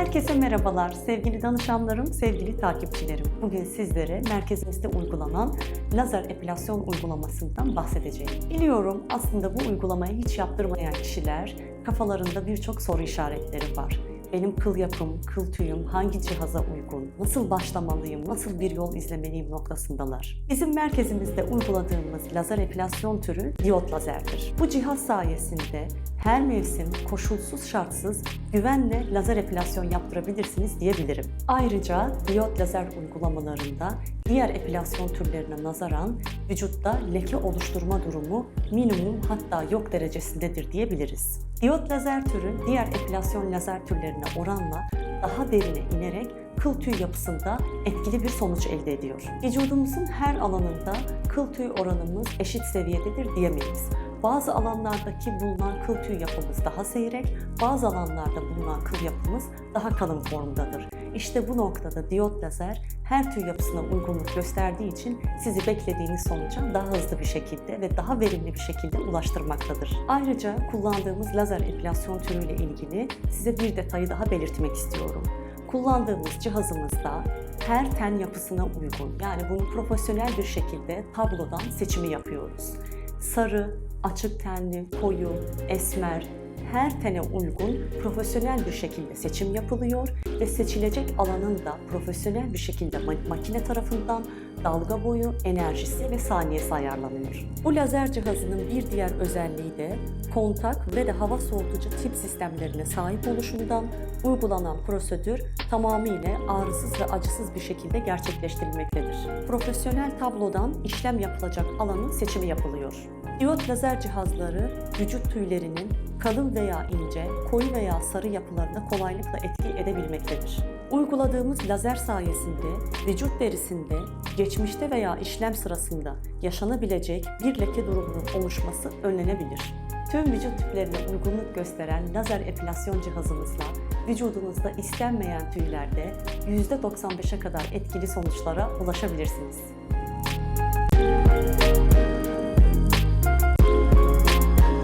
Herkese merhabalar sevgili danışanlarım, sevgili takipçilerim. Bugün sizlere merkezimizde uygulanan lazer epilasyon uygulamasından bahsedeceğim. Biliyorum aslında bu uygulamayı hiç yaptırmayan kişiler kafalarında birçok soru işaretleri var. Benim kıl yapım, kıl tüyüm hangi cihaza uygun, nasıl başlamalıyım, nasıl bir yol izlemeliyim noktasındalar. Bizim merkezimizde uyguladığımız lazer epilasyon türü diyot lazerdir. Bu cihaz sayesinde her mevsim koşulsuz şartsız güvenle lazer epilasyon yaptırabilirsiniz diyebilirim. Ayrıca diyot lazer uygulamalarında diğer epilasyon türlerine nazaran vücutta leke oluşturma durumu minimum hatta yok derecesindedir diyebiliriz. Diyot lazer türü diğer epilasyon lazer türlerine oranla daha derine inerek kıl tüy yapısında etkili bir sonuç elde ediyor. Vücudumuzun her alanında kıl tüy oranımız eşit seviyededir diyemeyiz. Bazı alanlardaki bulunan kıl tüy yapımız daha seyrek, bazı alanlarda bulunan kıl yapımız daha kalın formdadır. İşte bu noktada diyot lazer her tüy yapısına uygunluk gösterdiği için sizi beklediğiniz sonuca daha hızlı bir şekilde ve daha verimli bir şekilde ulaştırmaktadır. Ayrıca kullandığımız lazer epilasyon türüyle ilgili size bir detayı daha belirtmek istiyorum. Kullandığımız cihazımızda her ten yapısına uygun yani bunu profesyonel bir şekilde tablodan seçimi yapıyoruz. Sarı, açık tenli, koyu, esmer, her tene uygun profesyonel bir şekilde seçim yapılıyor ve seçilecek alanın da profesyonel bir şekilde ma- makine tarafından dalga boyu, enerjisi ve saniyesi ayarlanıyor. Bu lazer cihazının bir diğer özelliği de kontak ve de hava soğutucu tip sistemlerine sahip oluşundan uygulanan prosedür tamamıyla ağrısız ve acısız bir şekilde gerçekleştirilmektedir. Profesyonel tablodan işlem yapılacak alanın seçimi yapılıyor. Diyot lazer cihazları vücut tüylerinin kalın veya ince, koyu veya sarı yapılarına kolaylıkla etki edebilmektedir. Uyguladığımız lazer sayesinde vücut derisinde geçmişte veya işlem sırasında yaşanabilecek bir leke durumunun oluşması önlenebilir. Tüm vücut tiplerine uygunluk gösteren lazer epilasyon cihazımızla vücudunuzda istenmeyen tüylerde %95'e kadar etkili sonuçlara ulaşabilirsiniz.